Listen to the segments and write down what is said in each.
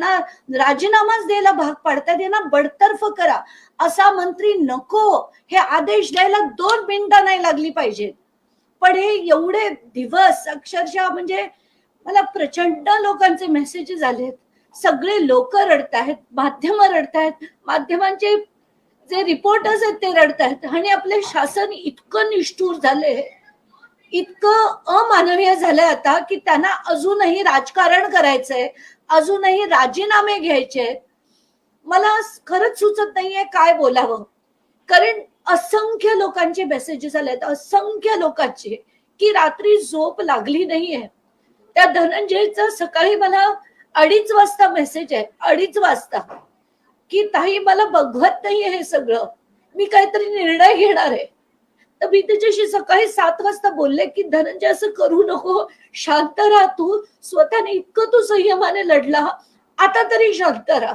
त्यांना राजीनामाच द्यायला भाग पाडतात त्यांना बडतर्फ करा. असा मंत्री नको. हे आदेश द्यायला दोन मिनिटं नाही लागली पाहिजेत. पण हे एवढे दिवस अक्षरशः म्हणजे मला प्रचंड लोकांचे मेसेजेस आलेत. सगळे लोक रडतायत माध्यम रडतायत माध्यमांचे जे रिपोर्टर्स आहेत ते रडतायत आणि आपले शासन इतकं निष्ठूर झाले इतकं अमानवीय झालंय आता की त्यांना अजूनही राजकारण करायचंय. अजूनही राजीनामे घ्यायचे आहेत. मला खरंच सुचत नाहीये काय बोलावं. कारण असंख्य लोकांचे मेसेजेस आलेत असंख्य लोकांचे की रात्री झोप लागली नाहीये. त्या धनंजयचा सकाळी मला अडीच वाजता मेसेज आहे. अडीच वाजता. की ताई मला बघवत नाहीये हे सगळं. मी काहीतरी निर्णय घेणार आहे. तर मी त्याच्याशी सकाळी सात वाजता बोलले की धनंजय असं करू नको. शांत राहा तू. स्वतःने इतकं तू संयमाने लढला. आता तरी शांत राहा.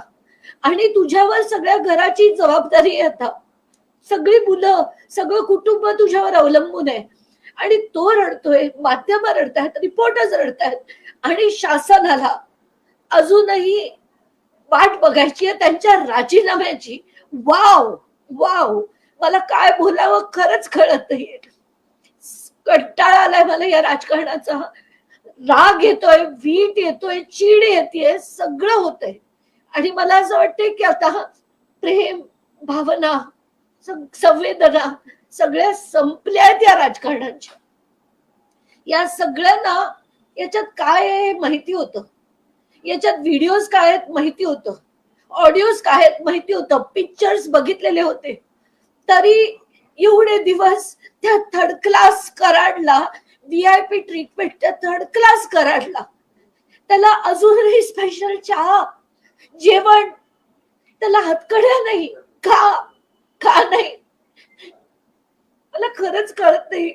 आणि तुझ्यावर सगळ्या घराची जबाबदारी आता. सगळी मुलं सगळं कुटुंब तुझ्यावर अवलंबून आहे. आणि तो रडतोय माध्यम रडतायत रिपोर्टर्स रडतायत आणि शासनाला अजूनही वाट बघायची आहे त्यांच्या राजीनाम्याची. Wow wow. मला काय बोलावं खरंच कळत नाहीये. कंटाळा आलाय मला या राजकारणाचा. राग येतोय वीट येतोय चीड येते सगळं होतंय. आणि मला असं वाटतंय की आता प्रेम भावना संवेदना सगळ्या संपल्या आहेत या राजकारणाच्या. या सगळ्यांना याच्यात काय आहे माहिती होतं? याच्यात व्हिडिओज काय आहेत माहिती होतं? ऑडिओज काय आहेत माहिती होतं? पिक्चर्स बघितलेले होते. तरी एवढे दिवस त्या थर्ड क्लास कराडला व्ही आय पी ट्रीटमेंट त्या थर्ड क्लास कराडला. त्याला अजूनही स्पेशल चहा जेवण त्याला हातकड्या नाही का का नाही. मला खरंच कळत नाही.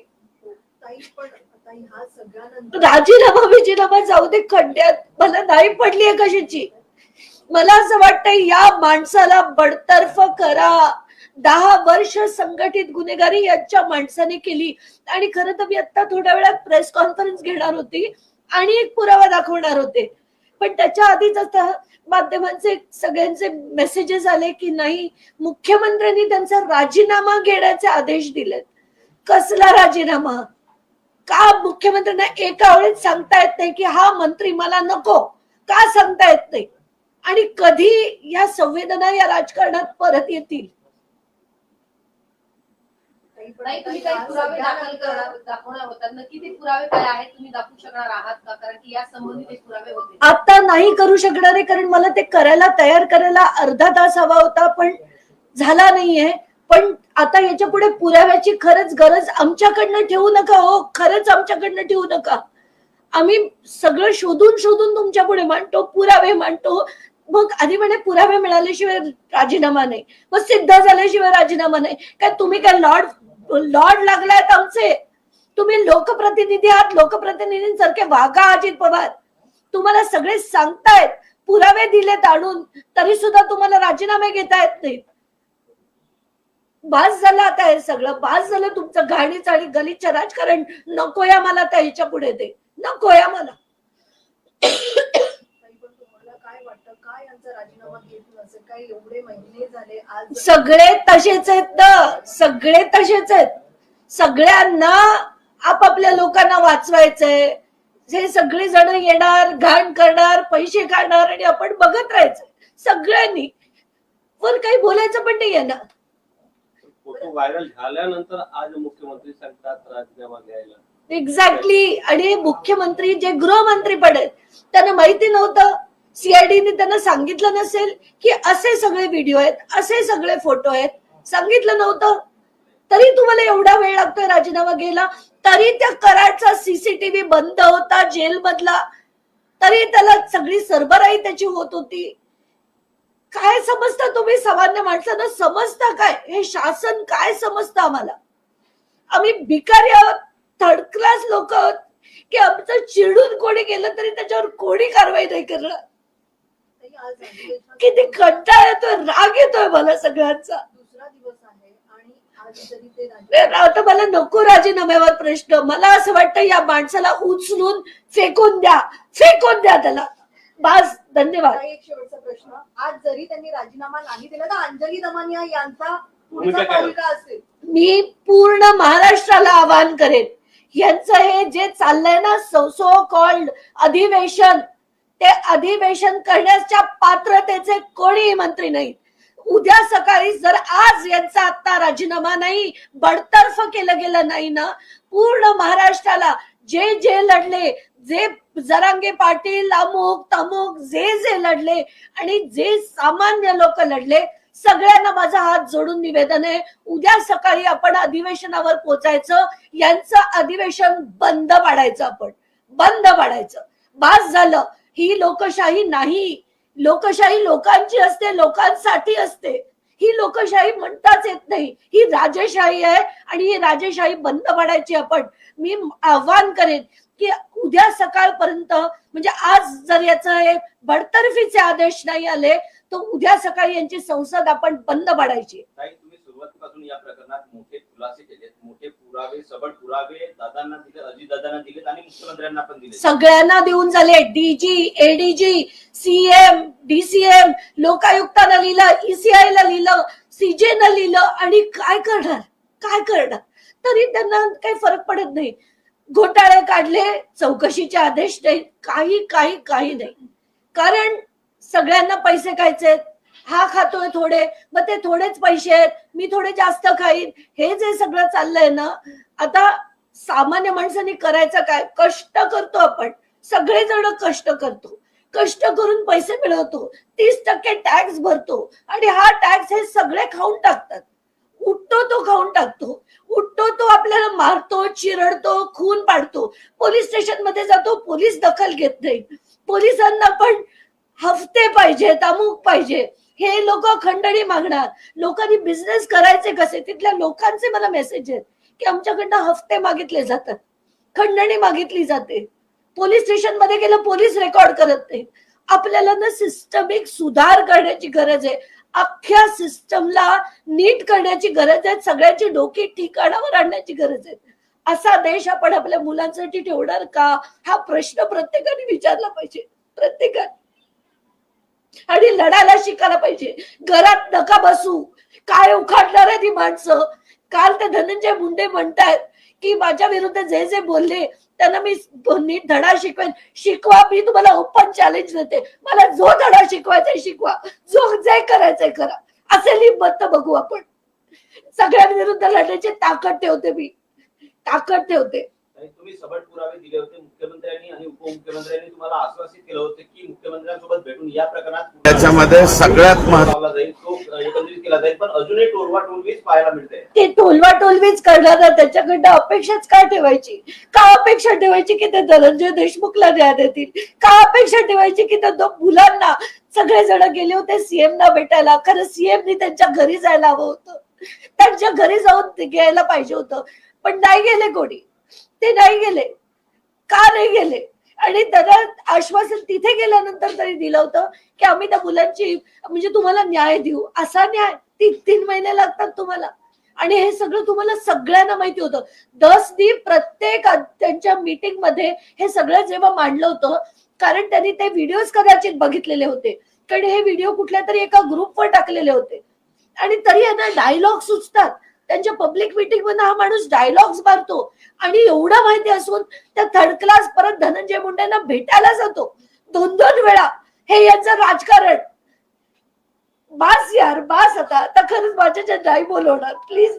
राजीनामा विजीनामा जाऊ दे खड्ड्यात मला नाही पडली आहे कशाची. मला असं वाटतंय या माणसाला बडतर्फ करा. दहा वर्ष संघटित गुन्हेगारी यांच्या माणसाने केली. आणि खरं तर मी आता थोड्या वेळात प्रेस कॉन्फरन्स घेणार होती आणि एक पुरावा दाखवणार होते. पण त्याच्या आधीच आता माध्यमांचे सगळ्यांचे मेसेजेस आले की नाही मुख्यमंत्र्यांनी त्यांचा राजीनामा घेण्याचे आदेश दिलेत. कसला राजीनामा? का मुख्यमंत्र्यांना एका वेळेत सांगता येत नाही की हा मंत्री मला नको? का सांगता येत नाही? आणि कधी या संवेदना या राजकारणात परत येतील? नाही तुम्ही काही पुरावे दाखल करणार दाखवणार होतात नक्की ते पुरावे काय आहेत तुम्ही दाखवू शकणार आहात का? कारण की या संबंधित पुरावे होते. आता नाही करू शकणार आहे कारण मला ते करायला तयार करायला अर्धा तास हवा होता पण झाला नाहीये. पण आता याच्यापुढे पुराव्याची खरंच गरज आमच्याकडनं ठेवू नका हो. खरंच आमच्याकडनं ठेवू नका. आम्ही सगळं शोधून शोधून तुमच्यापुढे मांडतो पुरावे मांडतो. मग आधी म्हणे पुरावे मिळाल्याशिवाय राजीनामा नाही. मग सिद्ध झाल्याशिवाय राजीनामा नाही. काय तुम्ही काय लॉर्ड लॉर्ड लागलायत आमचे. तुम्ही लोकप्रतिनिधी आहात लोकप्रतिनिधींसारखे वागा अजित पवार. तुम्हाला सगळे सांगतायत पुरावे दिलेत आणून तरी सुद्धा तुम्हाला राजीनामे घेता येत नाहीत. बास झालं आता हे सगळं बास झालं तुमचं घाणीच आणि गलिच्छ राजकारण. नकोय मला त्या ह्याच्या पुढे ते. नकोय मला ताई पण तुम्हाला काय वाटतं काय यांचा राजीनामा घेत नसेल काय एवढे महिने झाले आज सगळे तसेच आहेत ना. सगळे तसेच आहेत. सगळ्यांना आपापल्या लोकांना वाचवायचंय. हे सगळे जण येणार घाण करणार पैसे काढणार आणि आपण बघत राहायचं. सगळ्यांनी. वर काही बोलायचं पण नाही आहे ना. फोटो व्हायरल झाल्यानंतर आज मुख्यमंत्री सांगतात राजीनामा घ्यायला एक्झॅक्टली आणि मुख्यमंत्री जे गृहमंत्री पण आहेत त्यांना माहिती नव्हतं. सीआयडीने त्यांना सांगितलं नसेल की असे सगळे व्हिडिओ आहेत असे सगळे फोटो आहेत. सांगितलं नव्हतं. तरी तुम्हाला एवढा वेळ लागतोय राजीनामा घ्यायला? तरी त्या कराडचा सीसीटीव्ही बंद होता जेल मधला तरी त्याला सगळी सरबराई त्याची होत होती. काय समजता तुम्ही? सामान्य माणसांना समजता काय? हे शासन काय समजतं आम्हाला? आम्ही भिकारी आहोत थर्ड क्लास लोक आहोत की आमचं चिडून कोणी गेलं तरी त्याच्यावर कोणी कारवाई नाही करणार? किती कंटाळा येतोय राग येतोय मला सगळ्यांचा. दुसरा दिवस आहे आणि आज जरी ते राजी- आता मला नको राजीनाम्यावर प्रश्न. मला असं वाटतं या माणसाला उचलून फेकून द्या. फेकून द्या त्याला. बास धन्यवाद. एक शेवटचा प्रश्न. आज जरी त्यांनी राजीनामा नाही दिला तर अंजली दमानिया यांचा पुढचा पाऊल असेल. मी पूर्ण महाराष्ट्राला आवाहन करेन. यांचं हे जे चाललंय ना सो कॉल्ड अधिवेशन ते अधिवेशन करण्याच्या पात्रतेचे कोणीही मंत्री नाहीत. उद्या सकाळी जर आज यांचा आता राजीनामा नाही बडतर्फ केलं गेलं नाही ना पूर्ण महाराष्ट्राला जे जे लढले जे जरांगे पाटील अमुक तमुक जे जे लढले आणि जे सामान्य लोक लढले सगळ्यांना माझा हात जोडून निवेदन आहे. उद्या सकाळी आपण अधिवेशनावर पोचायचं यांचं अधिवेशन बंद पाडायचं आपण. बंद पाडायचं. बास झालं. ही लोकशाही नाही. लोकशाही लोकांची असते लोकांसाठी असते. ही लोकशाही म्हणताच येत नाही. ही राजेशाही आहे आणि ही राजेशाही बंद पाडायची आपण. मी आव्हान करेन की उद्या सकाळपर्यंत म्हणजे आज जर याचं हे बडतर्फीचे आदेश नाही आले तर उद्या सकाळी यांची संसद आपण बंद पाडायची. सुरुवातीपासून या प्रकरणात मोठे खुलासे केलेत. मोठे पुरावे सबळ पुरावे दादांना दिले अजित दादांना दिलेत आणि मुख्यमंत्र्यांना पण दिले सगळ्यांना देऊन झाले. डीजी एडीजी सीएम डीसीएम लोकायुक्तानं लिहिलं ईसीआय ला लिहिलं सीजे न लिहिलं आणि काय करणार? काय करणार? तरी त्यांना काही फरक पडत नाही. घोटाळे काढले चौकशीचे आदेश नाही काही काही काही नाही. कारण सगळ्यांना पैसे खायचे हा खातोय थोडे मग ते थोडेच पैसे आहेत मी थोडे जास्त खाईन. हे जे सगळं चाललंय ना आता सामान्य माणसाने करायचं काय? कष्ट करतो आपण. सगळेजण कष्ट करतो. कष्ट करून पैसे मिळवतो. तीस टक्के टॅक्स भरतो. आणि हा टॅक्स हे सगळे खाऊन टाकतात. उठतो तो खाऊन टाकतो. उठतो तो आपल्याला मारतो चिरडतो खून पाडतो. पोलीस स्टेशनमध्ये जातो पोलीस दखल घेत नाही पोलिसांना पण हफ्ते पाहिजेत अमुक पाहिजे. हे लोक खंडणी मागणार. लोकांनी बिझनेस करायचे कसे? तिथल्या लोकांचे मला मेसेज आहेत की आमच्याकडनं हफ्ते मागितले जातात. खंडणी मागितली जाते. पोलीस स्टेशनमध्ये गेलं पोलीस रेकॉर्ड करत नाही आपल्याला ना सिस्टमिक सुधार करण्याची गरज आहे. अख्ख्या सिस्टमला नीट करण्याची गरज आहे. सगळ्यांची डोकी ठिकाणावर आणण्याची गरज आहे. असा देश आपण आपल्या मुलांसाठी ठेवणार का? हा प्रश्न प्रत्येकाने विचारला पाहिजे. प्रत्येकाने. आणि लढायला शिकायला पाहिजे. घरात नका बसू. काय उखाडणार आहे ती माणसं? काल ते धनंजय मुंडे म्हणतायत की माझ्या विरुद्ध जे जे बोलले त्यांना मी नीट धडा शिकवेन. शिकवा मी तुम्हाला ओपन चॅलेंज देते. मला जो धडा शिकवायचा आहे शिकवा. जो जे करायचंय करा. असेल ही मत बघू आपण. सगळ्यांविरुद्ध लढण्याची ताकद ठेवते मी. ताकद ठेवते. तुम्ही सबळ पुरावे दिले होते मुख्यमंत्र्यांनी आणि उपमुख्यमंत्र्यांनी तुम्हाला आश्वासित केलं होतं की मुख्यमंत्र्यांसोबत भेटून या प्रकरणात त्याच्यामध्ये सगळ्यात महत्त्व लावला जाईल तो अ, एकंदरीत केला जाईल पण अजूनही टोलवा टोलवीच पाहायला मिळते. ते टोलवा टोलवीच करणार त्याच्याकडनं अपेक्षाच काय ठेवायची? का अपेक्षा ठेवायची की ते धनंजय देशमुखला न्याय देतील? का अपेक्षा ठेवायची की त्या दोन मुलांना सगळेजण गेले होते सीएम ना भेटायला खरं सीएमनी त्यांच्या घरी जायला हवं होतं. त्यांच्या घरी जाऊन घ्यायला पाहिजे होतं. पण नाही गेले कोणी. ते नाही गेले. का नाही गेले? आणि त्यांना आश्वासन तिथे गेल्यानंतर तरी दिलं होतं की आम्ही त्या मुलांची म्हणजे तुम्हाला न्याय देऊ. असा न्याय तीन तीन महिने लागतात तुम्हाला. आणि हे सगळं तुम्हाला सगळ्यांना माहिती होतं. दस दी प्रत्येक त्यांच्या मीटिंगमध्ये हे सगळं जेव्हा मांडलं होतं कारण त्यांनी ते व्हिडिओज कदाचित बघितलेले होते. कारण हे व्हिडिओ कुठल्या तरी एका ग्रुपवर टाकलेले होते. आणि तरी यांना डायलॉग सुचतात. त्यांच्या पब्लिक मीटिंगमध्ये हा माणूस डायलॉग्स मारतो. आणि एवढं माहिती असून त्या थर्ड क्लास परत धनंजय मुंडेंना भेटायला जातो. दोन दोन वेळा. हे यांचं राजकारण. बास यार बास आता. आता खरंच माझ्याच्या नाही बोलवणार. प्लीज